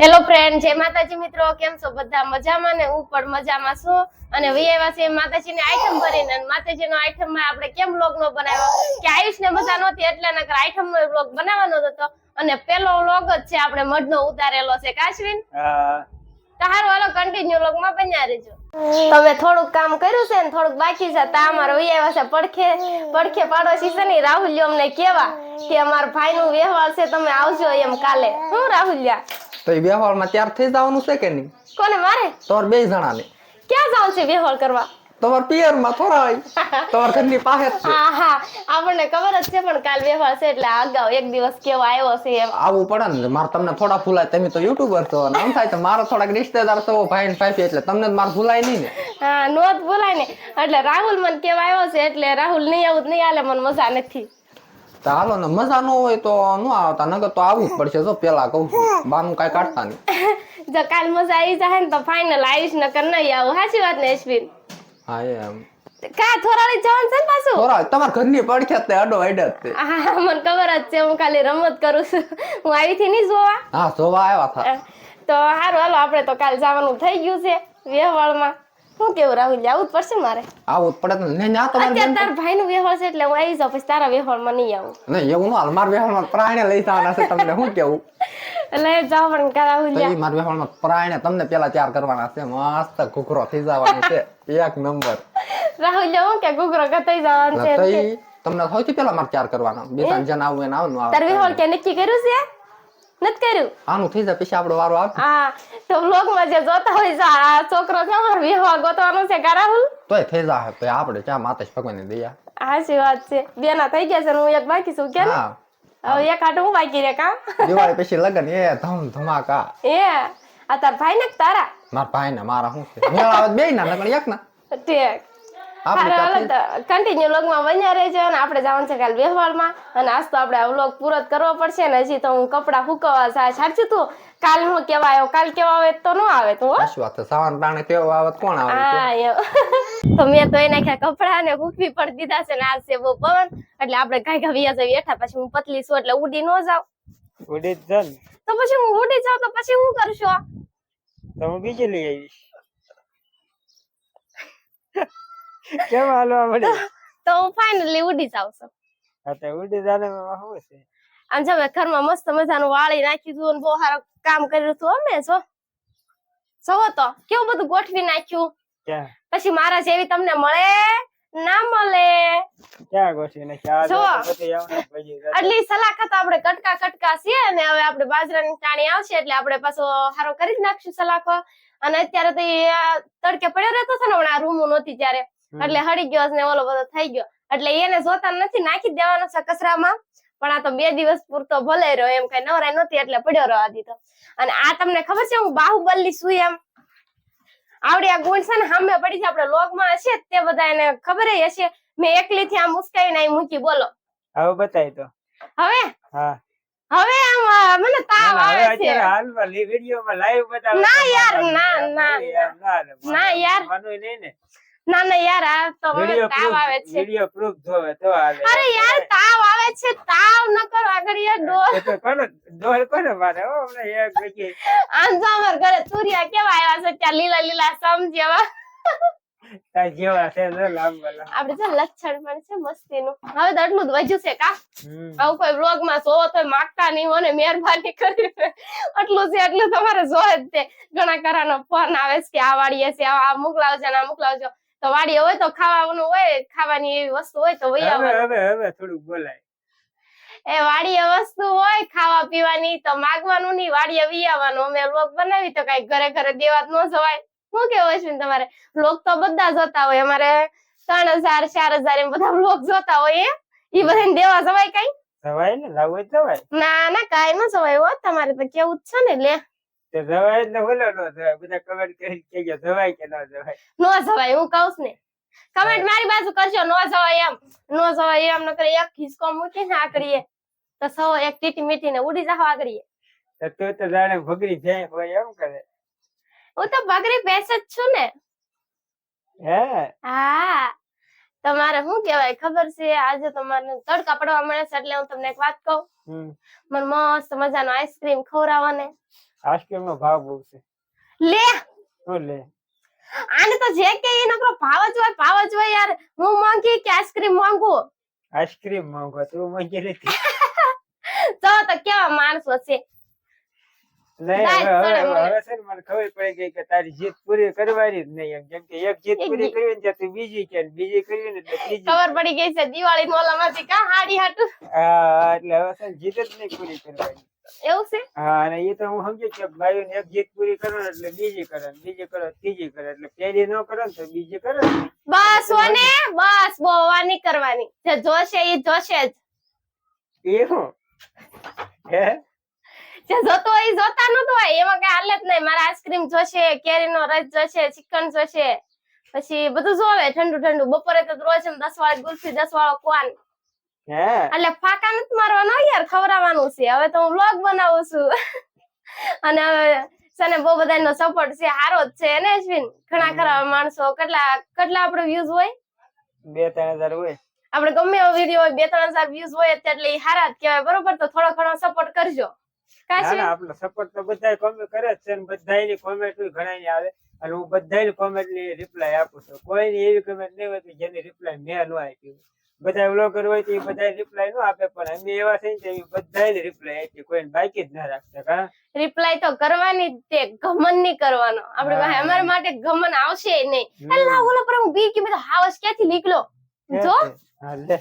Hello friend જય માતાજી મિત્રો. કેમ છો? બધા મજામાં ને હું પણ મજામાં છું. અને વિયેવા છે માતાજીની આઈટમ ભરીને માતાજીનો આઈટમમાં આપણે કેમ વ્લોગ નો બનાવ્યો? કે આયુષ ને મજા નહોતી એટલે નકર આઈટમ નો વ્લોગ બનાવવાનો હતો. અને પેલો વ્લોગ જ છે આપણે મઢનો ઉતારેલો છે. કાશ્વીન તો હારું હાલો કન્ટિન્યુ વ્લોગમાં બન્યા રહેજો. તમે થોડુંક કામ કર્યું છે ને થોડુંક બાકી છે. તા અમારો વિયેવા પડખે પડખે પાડોશી છે ને રાહુલ્યો અમને કેવા કે અમારા ભાઈ નું વ્યવહાર છે તમે આવજો એમ કાલે. હું રાહુલ્યા તો એ વ્યવહારમાં ત્યાર થઈ જવાનું છે કે નહીં? કોને મારે? તમારે બે જણાને. ક્યાં જાવ છે વ્યવહાર કરવા? તમારે પિયરમાં થોડા તમારા ઘરની પાસે જ છે. હા હા. આપણને ખબર જ છે પણ કાલ વ્યવહાર છે એટલે અગાઉ એક દિવસ કેવો આવ્યો છે એમ. આવું પડે ને મારે તમને થોડા ભૂલાય. તમે તો યુટ્યુબર છો અને આમ થાય તો મારો થોડાક રિશ્તેદાર છો ભાઈ ને ભાઈ એટલે તમને મારે ભૂલાય નહીં ને. હા નોત ભૂલાય ને. એટલે રાહુલ મને કેવા આવ્યો છે એટલે રાહુલ નહીં આવું નહીં આલે મને મજા નથી. તો હાલો ને મજા ન હોય તો ન આવતા નગર તો આવવું જ પડશે. જો પેલા કહું છું બાનું કાંઈ કાઢતા નહીં. જો કાલ મજા આવી જાય ને તો ફાઇનલ આવીશ નકર નહીં આવું. સાચી વાત ને અશ્વિન? હા એમ. કા થોરાળી જવાનું છે ને પાછું? થોડા તમારા ઘરની પડખે જ તે અડો અડે તે. હા મને ખબર જ છે હું ખાલી રમત કરું છું. હું આવી થી નહીં જોવા? હા જોવા આવ્યા હતા. તો સારું હાલો આપણે તો કાલ જવાનું થઈ ગયું છે વ્યવહારમાં. શું કેવું રાહુલ આવું જ પડશે મારે? આવું જ પડે ને ના તમારે અત્યારે તાર ભાઈ નું વ્યવહાર છે એટલે હું આવી જાઉં પછી તારા વ્યવહારમાં નહીં આવું. નહીં એવું ન મારા મારા વ્યવહારમાં પ્રાણે લઈ જવાના છે તમને હું કેવું? એટલે જાઓ પણ કા રાહુલ મારા વ્યવહારમાં પ્રાણે તમને પેલા તૈયાર કરવાના છે મસ્ત ઘૂઘરો થઈ જવાનો છે એક નંબર. રાહુલ હું કે ઘૂઘરો કતાઈ જવાનો છે તમને સૌથી પેલા મારે તૈયાર કરવાનો બે ત્રણ જણ આવું એને આવું તાર વ્યવહાર કે નક્કી કર્યું છે? નથી કર્યું? આનું થઈ જાય પછી આપણો વારો આવે. હા તો vlog માં જે જોતા હોય છે આ છોકરો છે અમારો વિહવા ગોતવાનો છે કા રાહુલ? તોય થઈ જાય તો આપણે ક્યાં ભગવાનની દયા? હાચી વાત છે. બેના થઈ ગયા છે હું એક બાકી છું કે ને હા. હવે એક આટું હું બાકી રે કા? દિવાળી પછી લગન એ ધમ ધમાકા. એ આ તાર ભાઈ ને તારા? મારા ભાઈ ને મારા હું છે? મેળ આવે બે ના લગન એક ના. ઠીક. કન્ટિન્યુ વ્લોગમાં બન્યા રહેજો અને આપણે જવાનું છે કાલ વ્યવહારમાં અને આજ તો આપણે આ વ્લોગ પૂરો કરવો પડશે ને હજી તો હું કપડા હુકવવા જાય સાચું તું? કાલ હું કેવા આવ્યો કાલ કેવા આવે તો ન આવે તો સાવન કેવો આવે કોણ આવે હા તો મેં તો એને નાખ્યા કપડા ને હુકવી પણ દીધા છે ને આજ છે બહુ પવન. એટલે આપણે કાંઈ કાંઈ વ્યાજ બેઠા પછી હું પતલી છું એટલે ઉડી ન જાવ ઉડી જ તો પછી હું ઉડી જાઉં તો પછી હું કરશો? તો હું બીજી લઈ આવીશ. કેમ હાલવા મળે તો હું ફાઇનલી ઉડી જાઉં છું. હા તો ઉડી જાને એમાં શું છે? આમ જો મેં ઘરમાં મસ્ત મજાનું વાળી નાખ્યું હતું અને બહુ સારું કામ કર્યું હતું અમે જો. જોવો તો કેવું બધું ગોઠવી નાખ્યું? પછી મારા જેવી તમને મળે? ના મળે. ક્યાં ગોઠવી નાખ્યા? આટલી સલાખત આપણે કટકા કટકા છીએ અને હવે આપણે બાજરાની ટાણી આવશે એટલે આપણે પાછો સારો કરી જ નાખશું સલાખો. અને અત્યારે તો તડકે પડ્યો રહેતો છે ને હમણાં રૂમ નહોતી ત્યારે. એટલે હળી ગયો ને ઓલો બધો થઈ ગયો. એટલે એને જોતા નથી નાખી દેવાનો છે કચરામાં. પણ આ તો બે દિવસ પૂરતો ભલે રહ્યો એમ કઈ નવરાય નથી એટલે પડ્યો રહેવા દીધો. અને આ તમને ખબર છે હું બાહુબલી છું એમ. આવડી આ ગુણ છે ને સામે પડી છે આપણે લોગમાં હશે તે બધા એને ખબર હશે. મેં એકલી થી આમ ઉસકાઈને અહીં મૂકી બોલો. હવે બતાવી તો. હવે? હા. હવે આમ મને તાવ આવે છે. હાલમાં વીડિયો માં લાઈવ બતાવ ના યાર, ના, ના, ના. ના યાર. માનવું નહીં ને. ના ના યાર આ તો તાવ આવે છે. વીડિયો પ્રૂફ જોવે તો હાલે. અરે યાર તાવ આવે છે તાવ ન કરો આગળ યાર ડોર તો કોને ડોલ કોને મારે હો હમણાં એક જગ્યાએ. આંજામર ઘરે તુરિયા કેવા આવ્યા છે ત્યાં લીલા લીલા સમ જેવા જેવા છે ને. આપણે ને લક્ષણ પણ છે મસ્તીનું. હવે તો આટલું જ વધ્યું છે કા? આવું કોઈ વ્લોગમાં જોવો તો માગતા નહીં મને મહેરબાની કરી આટલું છે એટલું તમારે જોવે જ તે. ઘણા કરાનો ફોન આવે છે આ વાળીએ છે આ મોકલાવજો ને આ મોકલાવજો. તો હોય તો ખાવાનું હોય ખાવાની એવી વસ્તુ હોય તો વહી હવે હવે હવે થોડુંક બોલાય. એ વાડીએ વસ્તુ હોય ખાવા પીવાની તો માગવાનું નહીં વાડીએ વિયાવાનું અમે લોક બનાવી તો કઈ ઘરે ઘરે દેવા ન જવાય. શું કેવું અશ્વિન તમારે? લોક તો બધા જોતા હોય અમારે ત્રણ હજાર ચાર હજાર એમ બધા લોક જોતા હોય એ ઈ બધાને દેવા જવાય કઈ? જવાય ને લાવવું જવાય. ના ના કઈ ન જવાય હો તમારે તો કેવું જ છે ને લે. તો જવાય ન જવાય બધા કમેન્ટ કરી કેજો જવાય કે ન જવાય. નો જવાય હું કહું ને. કમેન્ટ મારી બાજુ કરજો નો જવાય એમ. નો જવાય એમ નકર એક ખિસકો મૂકીને આકરીએ તો સૌ એક ટીટી ને ઉડી જાવ આકડીએ તો તું તો જાણે ભગરી જાય હોય એમ કરે. હું તો બગડી બેસે જ છું ને. હે? હા. તમારે શું કેવાય ખબર છે આજે તમારે તડકા પડવા મળે છે એટલે હું તમને એક વાત કહું. મને મસ્ત મજાનો આઈસ્ક્રીમ ખવડાવો ને આઈસ્ક્રીમ નો ભાવ બહુ છે. લે! શું લે? આને તો જે કે એ નકરો ભાવ જ હોય ભાવ જ હોય યાર. હું માંગી કે આઈસ્ક્રીમ માંગુ? આઈસ્ક્રીમ માંગો તું માંગી નથી તો તો કેવા માણસો છે. તારી જીત પૂરી કરવાની જ નહીં. કેમ કે એક જીત પૂરી કરવી ને તું બીજી કે ને બીજી કરવી ને એટલે ત્રીજી ખબર પડી ગઈ છે દિવાળી કા હાડી હાટું? હા એટલે હવે છે જીત જ નહીં પૂરી કરવાની. એવું છે? હા અને એ તો હું સમજુ કે ભાઈઓ ને એક જીત પૂરી કરો ને એટલે બીજી કરો ને બીજી કરો ત્રીજી કરો એટલે પહેલી ન કરો ને તો બીજી કરો બસ ઓને બસ બહુ કરવાની. જે જોશે એ જોશે જ. એ હું હે? જે જોતો હોય જોતા નતો હોય. એમાં કઈ હાલત નહીં. મારે આઈસ્ક્રીમ જોશે કેરીનો રસ જોશે ચિકન જોશે. પછી બધું જોવે ઠંડુ ઠંડુ. બપોરે તો રોજ એમ દસ વાળી ગુલ્ફી દસ વાળો કોન. એટલે ફાકા નથી મારવાનો યાર ખવડાવવાનું છે. હવે તો હું વ્લોગ બનાવું છું. અને હવે છે ને બહુ બધાનો સપોર્ટ છે સારો જ છે ને અશ્વિન? ઘણા ખરા માણસો. કેટલા કેટલા આપણે વ્યૂઝ હોય? બે ત્રણ હજાર હોય. આપણે ગમે એવો વીડિયો હોય બે ત્રણ હજાર વ્યૂઝ હોય એટલે હારા જ કહેવાય. બરોબર? તો થોડો ઘણો સપોર્ટ કરજો. ના કાશી આપણો સપોર્ટ તો બધા કોમેન્ટ કરે છે ને બધાની કોમેન્ટ ઘણા આવે. અને હું બધાની કોમેન્ટની રિપ્લાય આપું છું. કોઈની એવી કોમેન્ટ નહીં હોય કે જેની રિપ્લાય મેં ન આપી બધા વ્લોગર હોય તો એ બધા રિપ્લાય ન આપે પણ અમે એવા થઈ ને બધાને રિપ્લાય આપી. કોઈને બાકી જ ના રાખતા કા? રિપ્લાય તો કરવાની જ તે ગમન નહીં કરવાનો. આપણે અમારા માટે ગમન આવશે નહીં. અલ્લા ઓલા પર હું બી કે બધા હાવસ ક્યાંથી નીકળ્યો? જો. હા. લે.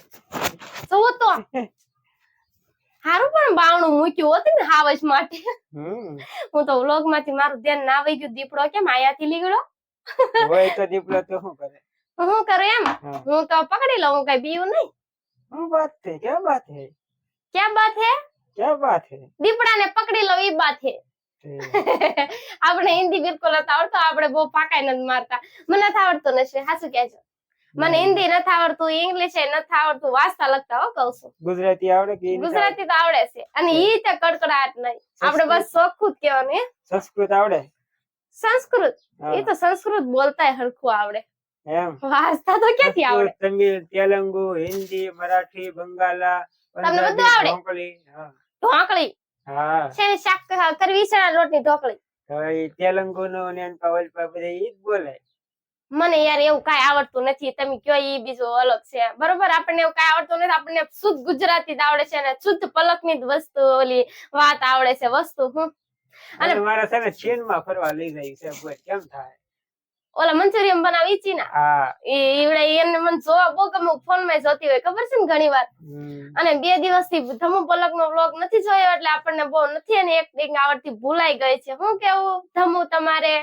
તો. હારું પણ બાવણું મૂક્યું હતું ને હાવસ માટે. હું તો વ્લોગમાંથી મારું ધ્યાન ના વહી ગયું દીપડો કેમ આયાથી નીકળ્યો? હોય તો દીપડો તો શું કરે? હું કરું એમ? હું. તો પકડી લઉં હું કઈ બીવું નહીં. શું વાત છે? ક્યાં વાત છે? ક્યાં બાત હે ક્યાં વાત છે? દીપડાને પકડી લઉં ઈ બાત હે આપણે હિન્દી બિલકુલ નથી આવડતો આપણે બહુ પાકાઈ નથી મારતા. મને આવડતો નથી હાસુ કહેજો. મને હિન્દી નથી આવડતું ઇંગ્લિશ નથી આવડતું વાંચતા લખતા હો કઉ છું. ગુજરાતી આવડે કે ગુજરાતી તો આવડે છે. અને ઈ તો કડકડાટ નહીં. આપણે બસ ચોખ્ખું જ કહેવાનું સંસ્કૃત આવડે? સંસ્કૃત. એ તો સંસ્કૃત બોલતા હરખું આવડે. એમ? વાંચતા તો ક્યાંથી આવડે? તમિલ તેલુગુ હિન્દી મરાઠી બંગાલા તમને બધું આવડે? કોંકણી, હા. ઢોકળી? હા. છે શાક કરવી છે લોટની ઢોકળી? તેલંગુ નો નું પાવલ પા બધા ઈ જ બોલે. મને યાર એવું કઈ આવડતું નથી. તમે કયો ઈ બીજું અલગ છે. બરોબર? આપણને એવું કઈ આવડતું નથી. આપણને શુદ્ધ ગુજરાતી આવડે છે અને શુદ્ધ પલકની જ વસ્તુ ઓલી વાત આવડે છે. વસ્તુ હું? અને- અને મારા છે ને ચીનમાં ફરવા લઈ ગઈ છે. કેમ થાય? ઓલા મંચુરિયન બનાવી છે ને? ઈવડે એને મને જોવા બહુ ગમે. ફોનમાં જોતી હોય. ખબર છે ને ઘણી વાર? અને બે દિવસથી ધમુ પલક નો વ્લોગ નથી જોયો એટલે આપણને બહુ નથી એક એક્ટિંગ આવડતી ભૂલાઈ ગઈ છે. હું કેવું? ધમુ તમારે?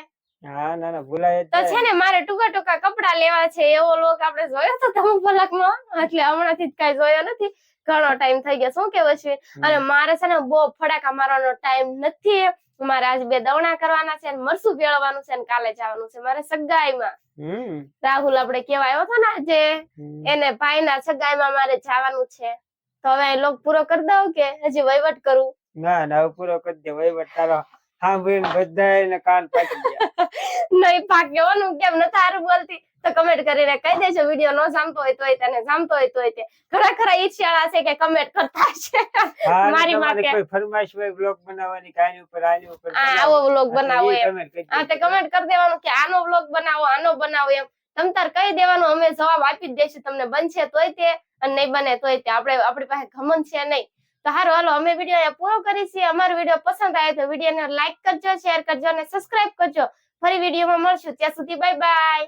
હા ના ના ભૂલાય તો છે ને મારે ટૂંકા ટૂંકા કપડા લેવા છે એવો લોક આપણે જોયો તો તમે પલકમાં એટલે હમણાંથી જ કઈ જોયો નથી. ઘણો ટાઈમ થઈ ગયો શું કેવું છે? અને મારે છે ને બહુ ફટાકા મારવાનો ટાઈમ નથી. મારે આજ બે દવણા કરવાના છે મરસું ભેળવાનું છે કાલે જવાનું છે. મારે સગાઈમાં. રાહુલ આપણે કેવા આવ્યો હતો ને આજે એને ભાઈના સગાઈમાં મારે જવાનું છે. તો હવે લોક પૂરો કરી દઉં કે હજી વહીવટ કરું? ના ના પૂરો કરી દે વહીવટ તારો. સાંભળીને બધા કાન પાકી ગયા. નહીં પાક્યો હું કેમ? ન સારું બોલતી. તો કમેન્ટ કરીને કહી દેજો વીડિયો નો સાંભતો હોય તોય તને સાંભતો હોય તોય તે. ખરા ખરા ઈચ્છાળા છે કે કમેન્ટ કરતા છે. મારી માટે કોઈ ફરમાઈશ હોય બ્લોગ બનાવવાની કાઈ ઉપર આની ઉપર આવો બ્લોગ બનાવો એમ. હા તે કમેન્ટ કરી દેવાનું કે આનો બ્લોગ બનાવો આનો બનાવો એમ. તમ તાર કહી દેવાનું અમે જવાબ આપી જ દઈશું તમને બનશે તોય તે અને નહીં બને તોય તે. આપણે આપણી પાસે ઘમંડ છે નહીં. તો હારો હાલો અમે વીડિયો પૂરો કરીશું અમારો વીડિયો પસંદ આવે તો વિડીયોને લાઈક કરજો શેર કરજો અને સબસ્ક્રાઇબ કરજો. ફરી વિડીયોમાં મળશું. ત્યાં સુધી બાય બાય